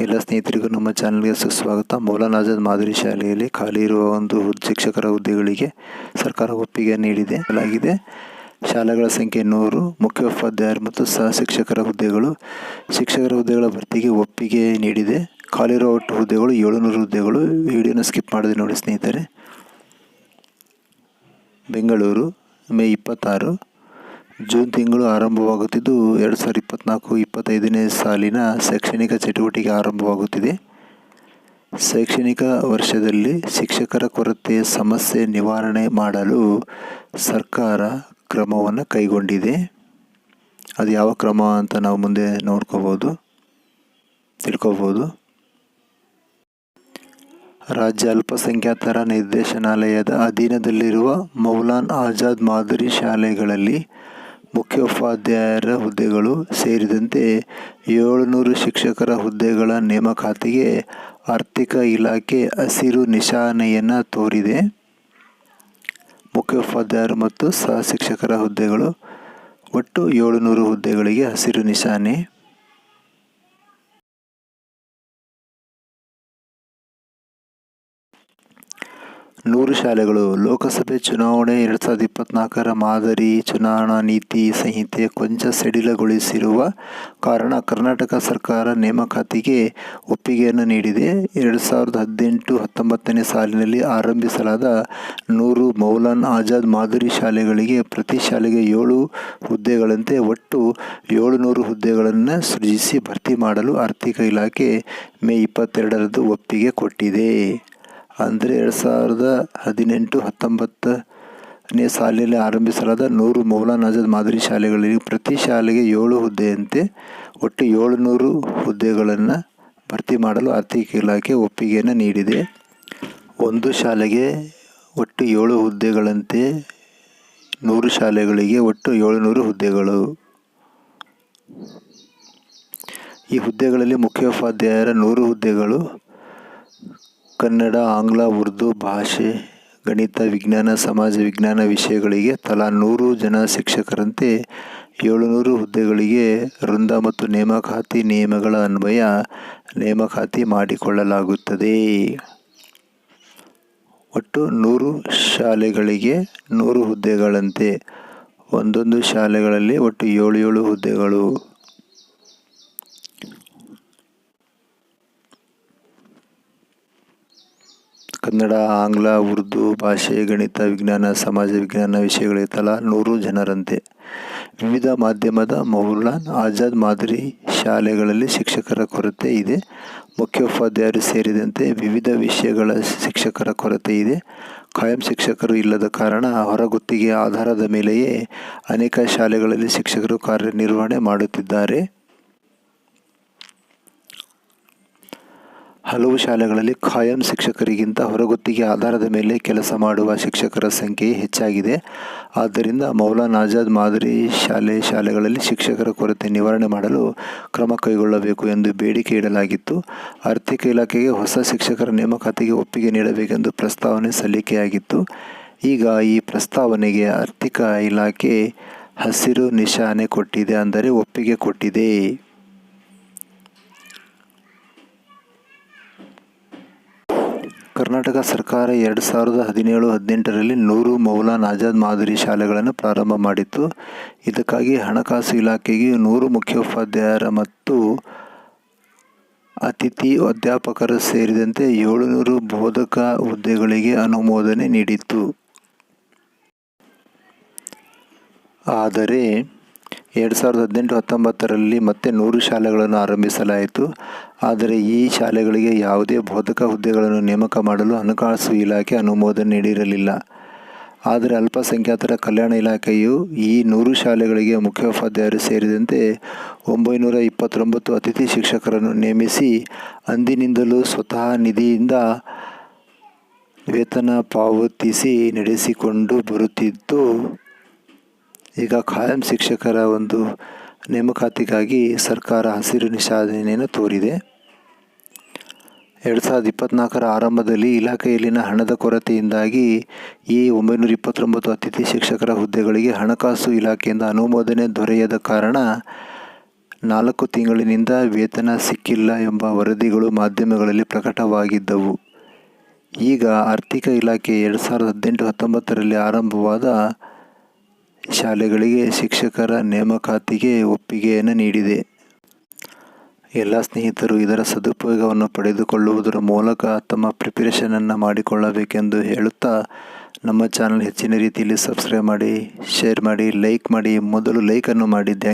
ಎಲ್ಲ ಸ್ನೇಹಿತರಿಗೂ ನಮ್ಮ ಚಾನಲ್ಗೆ ಸುಸ್ವಾಗತ. ಮೌಲಾನ ಆಜಾದ್ ಮಾದರಿ ಶಾಲೆಯಲ್ಲಿ ಖಾಲಿ ಇರುವ ಒಂದು ಶಿಕ್ಷಕರ ಹುದ್ದೆಗಳಿಗೆ ಸರ್ಕಾರ ಒಪ್ಪಿಗೆ ನೀಡಿದೆ ಆಗಿದೆ ಶಾಲೆಗಳ ಸಂಖ್ಯೆ ನೂರು ಮುಖ್ಯೋಪಾಧ್ಯಾಯರು ಮತ್ತು ಸಹ ಶಿಕ್ಷಕರ ಹುದ್ದೆಗಳು. ಶಿಕ್ಷಕರ ಹುದ್ದೆಗಳ ಭರ್ತಿಗೆ ಒಪ್ಪಿಗೆ ನೀಡಿದೆ. ಖಾಲಿರುವ ಒಟ್ಟು ಹುದ್ದೆಗಳು ಏಳುನೂರು ಹುದ್ದೆಗಳು. ವಿಡಿಯೋನ ಸ್ಕಿಪ್ ಮಾಡಿದೆ ನೋಡಿ ಸ್ನೇಹಿತರೆ. ಬೆಂಗಳೂರು, ಮೇ ಇಪ್ಪತ್ತಾರು. ಜೂನ್ ತಿಂಗಳು ಆರಂಭವಾಗುತ್ತಿದ್ದು, ಎರಡು ಸಾವಿರದ ಇಪ್ಪತ್ತ್ನಾಲ್ಕು ಇಪ್ಪತ್ತೈದನೇ ಸಾಲಿನ ಶೈಕ್ಷಣಿಕ ಚಟುವಟಿಕೆ ಆರಂಭವಾಗುತ್ತಿದೆ. ಶೈಕ್ಷಣಿಕ ವರ್ಷದಲ್ಲಿ ಶಿಕ್ಷಕರ ಕೊರತೆ, ಸಮಸ್ಯೆ ನಿವಾರಣೆ ಮಾಡಲು ಸರ್ಕಾರ ಕ್ರಮವನ್ನು ಕೈಗೊಂಡಿದೆ. ಅದು ಯಾವ ಕ್ರಮ ಅಂತ ನಾವು ಮುಂದೆ ನೋಡ್ಕೋಬೋದು, ತಿಳ್ಕೊಬೋದು. ರಾಜ್ಯ ಅಲ್ಪಸಂಖ್ಯಾತರ ನಿರ್ದೇಶನಾಲಯದ ಅಧೀನದಲ್ಲಿರುವ ಮೌಲಾನ್ ಆಜಾದ್ ಮಾದರಿ ಶಾಲೆಗಳಲ್ಲಿ ಮುಖ್ಯೋಪಾಧ್ಯಾಯರ ಹುದ್ದೆಗಳು ಸೇರಿದಂತೆ ಏಳುನೂರು ಶಿಕ್ಷಕರ ಹುದ್ದೆಗಳ ನೇಮಕಾತಿಗೆ ಆರ್ಥಿಕ ಇಲಾಖೆ ಹಸಿರು ನಿಶಾನೆಯನ್ನು ತೋರಿದೆ. ಮುಖ್ಯೋಪಾಧ್ಯಾಯರು ಮತ್ತು ಸಹ ಶಿಕ್ಷಕರ ಹುದ್ದೆಗಳು ಒಟ್ಟು ಏಳುನೂರು ಹುದ್ದೆಗಳಿಗೆ ಹಸಿರು ನಿಶಾನೆ. ನೂರು ಶಾಲೆಗಳು, ಲೋಕಸಭೆ ಚುನಾವಣೆ ಎರಡು ಸಾವಿರದ ಇಪ್ಪತ್ನಾಲ್ಕರ ಮಾದರಿ, ಚುನಾವಣಾ ನೀತಿ ಸಂಹಿತೆ ಕೊಂಚ ಸಡಿಲಗೊಳಿಸಿರುವ ಕಾರಣ ಕರ್ನಾಟಕ ಸರ್ಕಾರ ನೇಮಕಾತಿಗೆ ಒಪ್ಪಿಗೆಯನ್ನು ನೀಡಿದೆ. ಎರಡು ಸಾವಿರದ ಹದಿನೆಂಟು ಹತ್ತೊಂಬತ್ತನೇ ಸಾಲಿನಲ್ಲಿ ಆರಂಭಿಸಲಾದ ನೂರು ಮೌಲಾನ್ ಆಜಾದ್ ಮಾದರಿ ಶಾಲೆಗಳಿಗೆ ಪ್ರತಿ ಶಾಲೆಗೆ ಏಳು ಹುದ್ದೆಗಳಂತೆ ಒಟ್ಟು ಏಳುನೂರು ಹುದ್ದೆಗಳನ್ನು ಸೃಜಿಸಿ ಭರ್ತಿ ಮಾಡಲು ಆರ್ಥಿಕ ಇಲಾಖೆ ಮೇ ಇಪ್ಪತ್ತೆರಡರಂದು ಒಪ್ಪಿಗೆ ಕೊಟ್ಟಿದೆ. ಅಂದರೆ ಎರಡು ಸಾವಿರದ ಹದಿನೆಂಟು, ಹತ್ತೊಂಬತ್ತನೇ ಸಾಲಿನಲ್ಲಿ ಆರಂಭಿಸಲಾದ ನೂರು ಮೌಲಾನ್ ಆಜಾದ್ ಮಾದರಿ ಶಾಲೆಗಳಲ್ಲಿ ಪ್ರತಿ ಶಾಲೆಗೆ ಏಳು ಹುದ್ದೆಯಂತೆ ಒಟ್ಟು ಏಳುನೂರು ಹುದ್ದೆಗಳನ್ನು ಭರ್ತಿ ಮಾಡಲು ಆರ್ಥಿಕ ಇಲಾಖೆ ಒಪ್ಪಿಗೆಯನ್ನು ನೀಡಿದೆ. ಒಂದು ಶಾಲೆಗೆ ಒಟ್ಟು ಏಳು ಹುದ್ದೆಗಳಂತೆ ನೂರು ಶಾಲೆಗಳಿಗೆ ಒಟ್ಟು ಏಳುನೂರು ಹುದ್ದೆಗಳು. ಈ ಹುದ್ದೆಗಳಲ್ಲಿ ಮುಖ್ಯೋಪಾಧ್ಯಾಯರ ನೂರು ಹುದ್ದೆಗಳು ಕನ್ನಡ, ಆಂಗ್ಲ, ಉರ್ದು ಭಾಷೆ, ಗಣಿತ, ವಿಜ್ಞಾನ, ಸಮಾಜ ವಿಜ್ಞಾನ ವಿಷಯಗಳಿಗೆ ತಲಾ ನೂರು ಜನ ಶಿಕ್ಷಕರಂತೆ ಏಳುನೂರು ಹುದ್ದೆಗಳಿಗೆ ವೃಂದ ಮತ್ತು ನೇಮಕಾತಿ ನಿಯಮಗಳ ಅನ್ವಯ ನೇಮಕಾತಿ ಮಾಡಿಕೊಳ್ಳಲಾಗುತ್ತದೆ. ಒಟ್ಟು ನೂರು ಶಾಲೆಗಳಿಗೆ ನೂರು ಹುದ್ದೆಗಳಂತೆ. ಒಂದೊಂದು ಶಾಲೆಗಳಲ್ಲಿ ಒಟ್ಟು ಏಳು ಏಳು ಹುದ್ದೆಗಳು. ಕನ್ನಡ, ಆಂಗ್ಲ, ಉರ್ದು ಭಾಷೆ, ಗಣಿತ, ವಿಜ್ಞಾನ, ಸಮಾಜ ವಿಜ್ಞಾನ ವಿಷಯಗಳಿಗೆ ತಲಾ ನೂರು ಜನರಂತೆ. ವಿವಿಧ ಮಾಧ್ಯಮದ ಮೌಲಾನ್ ಆಜಾದ್ ಮಾದರಿ ಶಾಲೆಗಳಲ್ಲಿ ಶಿಕ್ಷಕರ ಕೊರತೆ ಇದೆ. ಮುಖ್ಯೋಪಾಧ್ಯಾಯರು ಸೇರಿದಂತೆ ವಿವಿಧ ವಿಷಯಗಳ ಶಿಕ್ಷಕರ ಕೊರತೆ ಇದೆ. ಕಾಯಂ ಶಿಕ್ಷಕರು ಇಲ್ಲದ ಕಾರಣ ಹೊರಗುತ್ತಿಗೆ ಆಧಾರದ ಮೇಲೆಯೇ ಅನೇಕ ಶಾಲೆಗಳಲ್ಲಿ ಶಿಕ್ಷಕರು ಕಾರ್ಯನಿರ್ವಹಣೆ ಮಾಡುತ್ತಿದ್ದಾರೆ. ಹಲವು ಶಾಲೆಗಳಲ್ಲಿ ಖಾಯಂ ಶಿಕ್ಷಕರಿಗಿಂತ ಹೊರಗುತ್ತಿಗೆ ಆಧಾರದ ಮೇಲೆ ಕೆಲಸ ಮಾಡುವ ಶಿಕ್ಷಕರ ಸಂಖ್ಯೆ ಹೆಚ್ಚಾಗಿದೆ. ಆದ್ದರಿಂದ ಮೌಲಾನ್ ಆಜಾದ್ ಮಾದರಿ ಶಾಲೆ ಶಾಲೆಗಳಲ್ಲಿ ಶಿಕ್ಷಕರ ಕೊರತೆ ನಿವಾರಣೆ ಮಾಡಲು ಕ್ರಮ ಕೈಗೊಳ್ಳಬೇಕು ಎಂದು ಬೇಡಿಕೆ ಇಡಲಾಗಿತ್ತು. ಆರ್ಥಿಕ ಇಲಾಖೆಗೆ ಹೊಸ ಶಿಕ್ಷಕರ ನೇಮಕಾತಿಗೆ ಒಪ್ಪಿಗೆ ನೀಡಬೇಕೆಂದು ಪ್ರಸ್ತಾವನೆ ಸಲ್ಲಿಕೆಯಾಗಿತ್ತು. ಈಗ ಈ ಪ್ರಸ್ತಾವನೆಗೆ ಆರ್ಥಿಕ ಇಲಾಖೆ ಹಸಿರು ನಿಶಾನೆ ಕೊಟ್ಟಿದೆ ಅಂದರೆ ಒಪ್ಪಿಗೆ ಕೊಟ್ಟಿದೆ. ಕರ್ನಾಟಕ ಸರ್ಕಾರ ಎರಡು ಸಾವಿರದ ಹದಿನೇಳು, ಹದಿನೆಂಟರಲ್ಲಿ ನೂರು ಮೌಲಾನ್ ಆಜಾದ್ ಮಾದರಿ ಶಾಲೆಗಳನ್ನು ಪ್ರಾರಂಭ ಮಾಡಿತ್ತು. ಇದಕ್ಕಾಗಿ ಹಣಕಾಸು ಇಲಾಖೆಗೆ ನೂರು ಮುಖ್ಯೋಪಾಧ್ಯಾಯರ ಮತ್ತು ಅತಿಥಿ ಅಧ್ಯಾಪಕರು ಸೇರಿದಂತೆ ಏಳುನೂರು ಬೋಧಕ ಹುದ್ದೆಗಳಿಗೆ ಅನುಮೋದನೆ ನೀಡಿತ್ತು. ಆದರೆ ಎರಡು ಸಾವಿರದ ಹದಿನೆಂಟು ಹತ್ತೊಂಬತ್ತರಲ್ಲಿ ಮತ್ತೆ ನೂರು ಶಾಲೆಗಳನ್ನು ಆರಂಭಿಸಲಾಯಿತು. ಆದರೆ ಈ ಶಾಲೆಗಳಿಗೆ ಯಾವುದೇ ಬೋಧಕ ಹುದ್ದೆಗಳನ್ನು ನೇಮಕ ಮಾಡಲು ಹಣಕಾಸು ಇಲಾಖೆ ಅನುಮೋದನೆ ನೀಡಿರಲಿಲ್ಲ. ಆದರೆ ಅಲ್ಪಸಂಖ್ಯಾತರ ಕಲ್ಯಾಣ ಇಲಾಖೆಯು ಈ ನೂರು ಶಾಲೆಗಳಿಗೆ ಮುಖ್ಯೋಪಾಧ್ಯಾಯರು ಸೇರಿದಂತೆ ಒಂಬೈನೂರ ಇಪ್ಪತ್ತೊಂಬತ್ತು ಅತಿಥಿ ಶಿಕ್ಷಕರನ್ನು ನೇಮಿಸಿ ಅಂದಿನಿಂದಲೂ ಸ್ವತಃ ನಿಧಿಯಿಂದ ವೇತನ ಪಾವತಿಸಿ ನಡೆಸಿಕೊಂಡು ಬರುತ್ತಿದ್ದು ಈಗ ಖಾಯಂ ಶಿಕ್ಷಕರ ಒಂದು ನೇಮಕಾತಿಗಾಗಿ ಸರ್ಕಾರ ಹಸಿರು ನಿಷಾದನೆಯನ್ನು ತೋರಿದೆ. ಎರಡು ಸಾವಿರದ ಇಪ್ಪತ್ತ್ನಾಲ್ಕರ ಆರಂಭದಲ್ಲಿ ಇಲಾಖೆಯಲ್ಲಿನ ಹಣದ ಕೊರತೆಯಿಂದಾಗಿ ಈ ಒಂಬೈನೂರ ಇಪ್ಪತ್ತೊಂಬತ್ತು ಅತಿಥಿ ಶಿಕ್ಷಕರ ಹುದ್ದೆಗಳಿಗೆ ಹಣಕಾಸು ಇಲಾಖೆಯಿಂದ ಅನುಮೋದನೆ ದೊರೆಯದ ಕಾರಣ ನಾಲ್ಕು ತಿಂಗಳಿನಿಂದ ವೇತನ ಸಿಕ್ಕಿಲ್ಲ ಎಂಬ ವರದಿಗಳು ಮಾಧ್ಯಮಗಳಲ್ಲಿ ಪ್ರಕಟವಾಗಿದ್ದವು. ಈಗ ಆರ್ಥಿಕ ಇಲಾಖೆ ಎರಡು ಸಾವಿರದ ಹದಿನೆಂಟು ಹತ್ತೊಂಬತ್ತರಲ್ಲಿ ಆರಂಭವಾದ ಶಾಲೆಗಳಿಗೆ ಶಿಕ್ಷಕರ ನೇಮಕಾತಿಗೆ ಒಪ್ಪಿಗೆಯನ್ನು ನೀಡಿದೆ. ಎಲ್ಲ ಸ್ನೇಹಿತರು ಇದರ ಸದುಪಯೋಗವನ್ನು ಪಡೆದುಕೊಳ್ಳುವುದರ ಮೂಲಕ ತಮ್ಮ ಪ್ರಿಪರೇಷನನ್ನು ಮಾಡಿಕೊಳ್ಳಬೇಕೆಂದು ಹೇಳುತ್ತಾ, ನಮ್ಮ ಚಾನಲ್ ಹೆಚ್ಚಿನ ರೀತಿಯಲ್ಲಿ ಸಬ್ಸ್ಕ್ರೈಬ್ ಮಾಡಿ, ಶೇರ್ ಮಾಡಿ, ಲೈಕ್ ಮಾಡಿ, ಮೊದಲು ಲೈಕನ್ನು ಮಾಡಿ ಥ್ಯಾಂಕ್